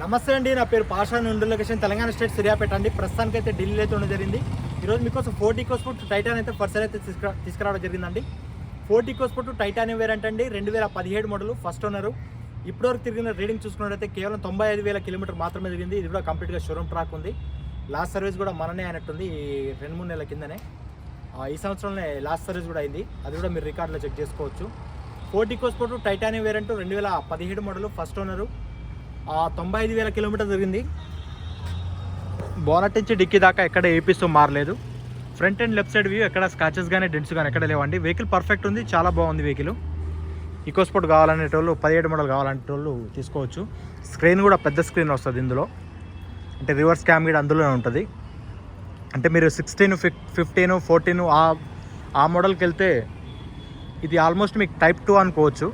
నమస్తే అండి నా పేరు పాషా నుండి లొకేషన్ తెలంగాణ స్టేట్ సిరియాపేట అండి. ప్రస్తుతానికి అయితే ఢిల్లీలో అయితే ఉండడం జరిగింది. ఈరోజు మీకోసం ఫోర్టీ కోస్పోర్ట్ టైటాన్ అయితే ఫస్ట్ అయితే తీసుకురా తీసుకురావడం జరిగిందండి. ఫోర్టీ కోస్పోర్ట్ టైటాన్ వేరంట్ అండి రెండు వేల పదిహేడు మోడల్ ఫస్ట్ ఓనరు. ఇప్పటివరకు తిరిగిన రీడింగ్ చూసుకున్నట్టయితే కేవలం తొంభై ఐదు వేల కిలోమీటర్ మాత్రమే తిరిగింది. ఇది కూడా కంప్లీట్గా షోరూమ్ ట్రాక్ ఉంది. లాస్ట్ సర్వీస్ కూడా మననే అయినట్టుంది ఈ రెండు మూడు నెలల కిందనే. ఈ సంవత్సరంలో లాస్ట్ సర్వీస్ కూడా అయింది. అది కూడా మీరు రికార్డులో చెక్ చేసుకోవచ్చు. ఫోర్టీ కోస్పోర్ట్ టైటానియం వేరియంట్ రెండు వేల పదిహేడు మోడల్ ఫస్ట్ ఓనరు. తొంభై ఐదు వేల కిలోమీటర్ జరిగింది. బోనట్ నుంచి డిక్కీ దాకా ఎక్కడ ఏపీస్తో మారలేదు. Front and left side view ఎక్కడ స్కాచెస్ కానీ డెంట్స్ కానీ ఎక్కడ లేవండి. వెహికల్ పర్ఫెక్ట్ ఉంది చాలా బాగుంది వెహికల్ ఈకోస్పోర్ట్ కావాలనేటోళ్ళు పదిహేడు మోడల్ కావాలనేటోళ్ళు తీసుకోవచ్చు. స్క్రీన్ కూడా పెద్ద స్క్రీన్ వస్తుంది ఇందులో. అంటే రివర్స్ క్యామ్ కూడా అందులోనే ఉంటుంది. అంటే మీరు సిక్స్టీన్ ఫిఫ్ ఫిఫ్టీన్ ఫోర్టీన్ ఆ ఆ మోడల్కి వెళ్తే ఇది ఆల్మోస్ట్ మీకు టైప్ టూ అనుకోవచ్చు.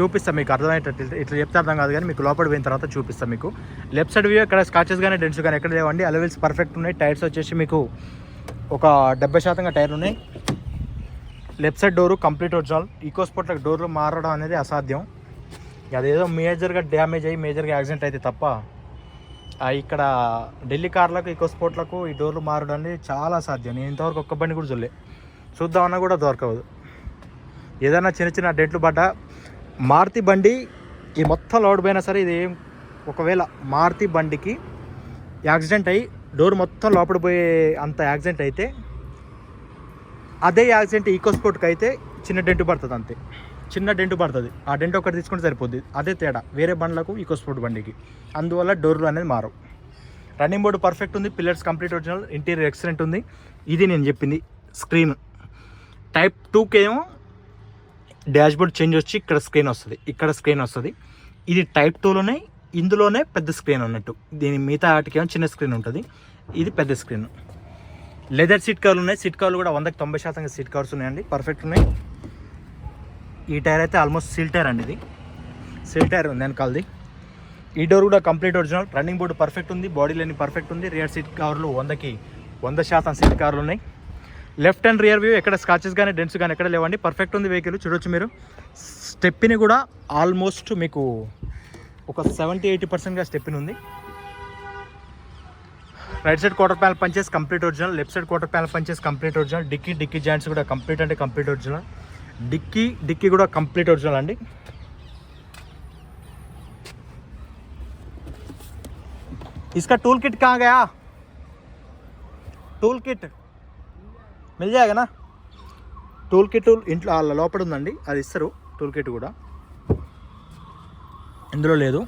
చూపిస్తాం మీకు అర్థమయ్యేటట్టు. ఇట్లా- చెప్తే అర్థం కాదు కానీ మీకు లోపల పోయిన తర్వాత చూపిస్తాం మీకు. లెఫ్ట్ సైడ్ వ్యూ ఇక్కడ స్కాచెస్ కానీ డెన్స్ కానీ ఎక్కడ లేవండి. అలవెల్స్ పర్ఫెక్ట్ ఉన్నాయి. టైర్స్ వచ్చేసి మీకు ఒక డెబ్బై శాతంగా టైర్లు ఉన్నాయి. Left side door complete original. Eco స్పోర్ట్లకు డోర్లు మారడం అనేది అసాధ్యం. అదేదో మేజర్గా డ్యామేజ్ అయ్యి మేజర్గా యాక్సిడెంట్ అయితే తప్ప ఇక్కడ ఢిల్లీ కార్లకు ఈకో స్పోర్ట్లకు ఈ డోర్లు మారడం అనేది చాలా అసాధ్యం. నేను ఇంతవరకు ఒక్క బండి కూడా చూడలే. చూద్దామన్నా కూడా దొరకవద్దు ఏదైనా చిన్న చిన్న డెంట్లు పడ్డా మారుతి బండి ఈ మొత్తం లోడ్ పోయినా సరే ఇది ఏం ఒకవేళ మారుతి బండికి యాక్సిడెంట్ అయ్యి డోర్ మొత్తం లోపల పోయే అంత యాక్సిడెంట్ అయితే అదే యాక్సిడెంట్ ఈకోస్పోర్ట్కి అయితే చిన్న డెంట్ పడుతుంది అంతే. చిన్న డెంట్ పడుతుంది. ఆ డెంట్ ఒకటి తీసుకుంటే సరిపోద్ది. అదే తేడా. వేరే బండ్లకు ఈకోస్పోర్ట్ బండికి. అందువల్ల డోర్లు అనేది మారవు. రన్నింగ్ బోర్డు పర్ఫెక్ట్ ఉంది. Pillars complete original interior excellent ఉంది. ఇది నేను చెప్పింది. స్క్రీన్ టైప్ టూకేమో డాష్బోర్డ్ డాష్ బోర్డ్ చేంజ్ వచ్చి ఇక్కడ స్క్రీన్ వస్తుంది. ఇక్కడ స్క్రీన్ వస్తుంది. ఇది టైప్ టూలోనే ఇందులోనే పెద్ద స్క్రీన్ ఉన్నట్టు. దీని మిగతా వాటికి చిన్న స్క్రీన్ ఉంటుంది. ఇది పెద్ద స్క్రీన్. లెదర్ సీట్ కవర్లు ఉన్నాయి. సీట్ కవర్లు కూడా వందకి తొంభై శాతంగా సీట్ కవర్స్ ఉన్నాయండి. పర్ఫెక్ట్ ఉన్నాయి. ఈ టైర్ అయితే ఆల్మోస్ట్ సీల్ టైర్ అండి ఇది. సీల్ టైర్ ఉంది వెనకాలది. ఈ డోర్ కూడా complete original. Running board perfect ఉంది. బాడీ లేని పర్ఫెక్ట్ ఉంది. రియర్ సీట్ కవర్లు వందకి వంద శాతం సీట్ కవర్లు ఉన్నాయి. లెఫ్ట్ అండ్ రియర్ వ్యూ ఎక్కడ స్కాచెస్ కానీ డెంట్స్ కానీ ఎక్కడ లేవండి పర్ఫెక్ట్ ఉంది వెహికల్ చూడొచ్చు మీరు స్టెప్ని కూడా ఆల్మోస్ట్ మీకు ఒక సెవెంటీ ఎయిటీ పర్సెంట్గా స్టెప్ని ఉంది right side quarter panel పంచేసి complete original left side quarter panel పంచేసి complete original dickey dickey joints కూడా కంప్లీట్ అంటే కంప్లీట్ ఒరిజినల్ డిక్కీ డిక్కీ కూడా కంప్లీట్ ఒరిజినల్ అండి इसका टूल किट कहाँ गया టూల్ కిట్ మిల్ జాగనా టూల్ కిట్ ఇంట్లో వాళ్ళ లోపల ఉందండి అది ఇస్తారు టూల్ కిట్ కూడా. ఇందులో లేదు.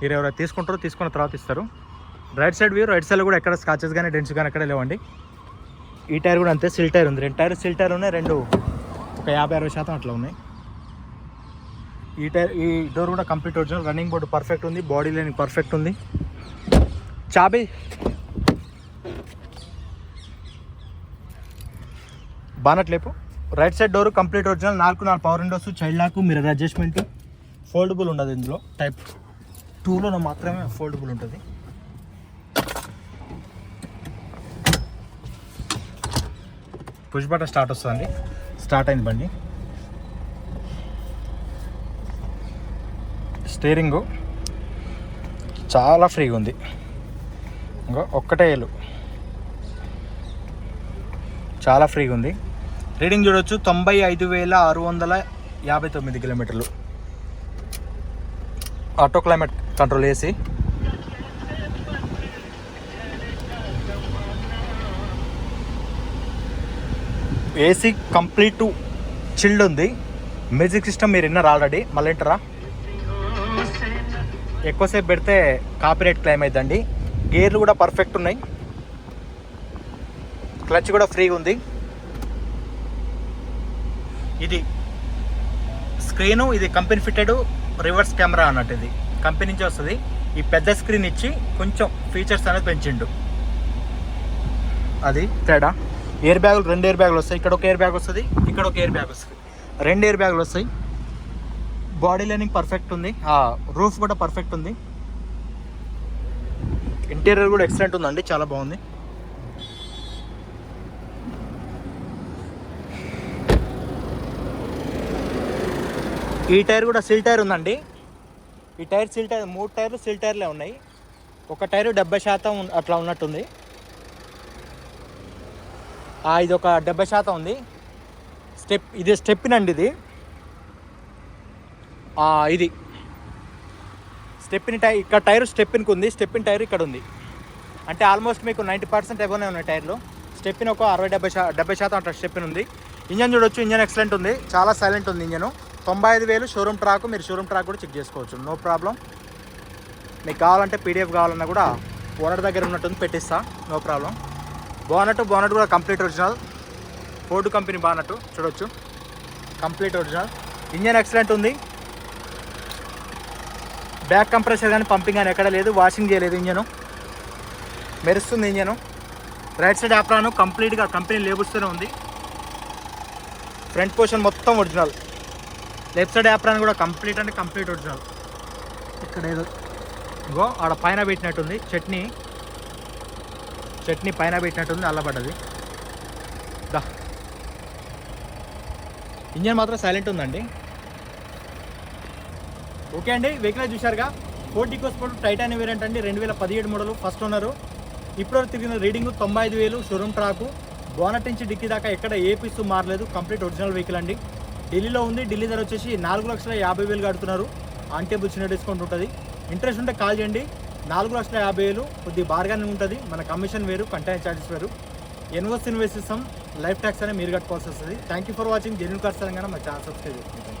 మీరు ఎవరైనా తీసుకుంటారో తీసుకున్న తర్వాత ఇస్తారు. Right side view right side కూడా ఎక్కడ స్కాచెస్ కానీ డెన్స్ కానీ ఎక్కడ లేవండి. ఈ టైర్ కూడా అంతే సిల్ టైర్ ఉంది. రెండు టైర్ సిల్ టైర్ ఉన్నాయి రెండు ఒక యాభై అరవై శాతం అట్లా ఉన్నాయి. ఈ టైర్ ఈ డోర్ కూడా complete original running board perfect ఉంది బాడీ లేని పర్ఫెక్ట్ ఉంది. చాబీ. బానట్లేపు right side door complete original. నాలుగు నాలుగు power windows child lock mirror adjustment foldable ఉండదు ఇందులో. టైప్ టూలో మాత్రమే ఫోల్డబుల్ ఉంటుంది. పుష్ బటన్ స్టార్ట్ వస్తుంది స్టార్ట్ అయింది బండి. స్టీరింగ్ చాలా ఫ్రీగా ఉంది. ఇంకా ఒక్కటే ఏలు. చాలా ఫ్రీగా ఉంది. రీడింగ్ చూడొచ్చు. తొంభై ఐదు వేల ఆరు వందల యాభై తొమ్మిది కిలోమీటర్లు. ఆటో క్లైమేట్ కంట్రోల్ వేసి ఏసీ కంప్లీట్ చిల్డ్ ఉంది. మ్యూజిక్ సిస్టమ్ మీరు విన్నారు ఆల్రెడీ మళ్ళీ వింటారా? ఎక్కువసేపు పెడితే కాపీరేట్ క్లైమ్ అవుతుందండి గేర్లు కూడా పర్ఫెక్ట్ ఉన్నాయి. క్లచ్ కూడా ఫ్రీగా ఉంది. ఇది స్క్రీను ఇది కంపెనీ ఫిట్టెడ్ రివర్స్ కెమెరా అన్నట్టు ఇది. కంపెనీ నుంచి వస్తుంది. ఈ పెద్ద స్క్రీన్ ఇచ్చి కొంచెం ఫీచర్స్ అనేది పెంచిండు. అది తేడా. ఎయిర్ బ్యాగులు రెండు ఎయిర్ బ్యాగులు వస్తాయి. ఇక్కడ ఒక ఎయిర్ బ్యాగ్ వస్తుంది ఇక్కడ ఒక ఎయిర్ బ్యాగ్ వస్తుంది. రెండు ఎయిర్ బ్యాగులు వస్తాయి. బాడీ లైనింగ్ పర్ఫెక్ట్ ఉంది. రూఫ్ కూడా పర్ఫెక్ట్ ఉంది. ఇంటీరియర్ కూడా ఎక్సలెంట్ ఉందండి. చాలా బాగుంది. ఈ టైర్ కూడా సిల్ టైర్ ఉందండి. ఈ టైర్ సిల్ టైర్ మూడు టైర్లు సిల్ టైర్లే ఉన్నాయి. ఒక టైరు డెబ్బై శాతం అట్లా ఉన్నట్టుంది. ఇది ఒక డెబ్బై శాతం ఉంది. స్టెప్ ఇది స్టెప్పిన్ అండి ఇది ఇది. స్టెప్పిన్ టై ఇక్కడ టైర్ స్టెప్పిన్కి ఉంది స్టెప్పిన్ టైర్ ఇక్కడ ఉంది. అంటే ఆల్మోస్ట్ మీకు నైంటీ పర్సెంట్ ఎబోనే ఉన్నాయి టైర్లు. స్టెప్పిన్ ఒక అరవై డెబ్బై శా డెబ్బై శాతం అట్లా స్టెప్పిన్ ఉంది ఇంజన్ చూడొచ్చు ఇంజన్ ఎక్సలెంట్ ఉంది. చాలా సైలెంట్ ఉంది ఇంజను. తొంభై ఐదు వేలు షోరూమ్ ట్రాక్ మీరు షోరూమ్ ట్రాక్ కూడా చెక్ చేసుకోవచ్చు. No problem. మీకు కావాలంటే పీడిఎఫ్ కావాలన్నా కూడా ఓనర్ దగ్గర ఉన్నట్టుంది పెట్టిస్తా. No problem. బోనట్ బోనట్ కూడా complete original. Ford company bonnet చూడొచ్చు. Complete original. ఇంజన్ ఎక్సలెంట్ ఉంది. బ్యాక్ కంప్రెసర్ కానీ పంపింగ్ కానీ ఎక్కడ లేదు. వాషింగ్ చేయలేదు ఇంజను. మెరుస్తుంది ఇంజను. రైట్ సైడ్ యాప్రాను కంప్లీట్గా కంపెనీ లేబుల్స్తోనే ఉంది. ఫ్రంట్ పోర్షన్ మొత్తం ఒరిజినల్. లెఫ్ట్ సైడ్ యాప్రాన్ కూడా కంప్లీట్ అంటే కంప్లీట్ ఒరిజినల్ ఇక్కడ ఏదో ఇగో ఆడ పైన పెట్టినట్టుంది చట్నీ. చట్నీ పైన పెట్టినట్టుంది అల్లబడ్డది. దా. ఇంజన్ మాత్రం సైలెంట్ ఉందండి. ఓకే అండి వెహికల్ చూశారుగా. ఫోర్డ్ ఈకోస్పోర్ట్ టైటాన్ వేరియంట్ అండి రెండు వేల పదిహేడు మోడల్ ఫస్ట్ ఓనరు. ఇప్పటివరకు తిరిగిన రీడింగ్ తొంభై ఐదు వేలు షోరూమ్ ట్రాకు. బోనట్ నుంచి డిక్కీ దాకా ఎక్కడ ఏ పీసు మారలేదు కంప్లీట్ ఒరిజినల్ వెహికల్ అండి. ఢిల్లీలో ఉంది. ఢిల్లీ ధర వచ్చేసి నాలుగు లక్షల యాభై వేలు కడుతున్నారు. ఆన్ టేబుల్ చిన్న డిస్కౌంట్ ఉంటుంది. ఇంట్రెస్ట్ ఉంటే కాల్ చేయండి. నాలుగు లక్షల యాభై వేలు కొద్ది బార్గానింగ్ ఉంటుంది. మన కమిషన్ వేరు కంటైనర్ ఛార్జెస్ వేరు. ఎన్వోస్ ఇన్వెస్ట్ ఇస్తాం లైఫ్ ట్యాక్స్ అనేది మీరు కట్టుకోవాల్సి వస్తుంది. Thank you for watching genuine cars Telangana మా ఛానల్ సబ్స్క్రైబ్ చేసుకుంటాం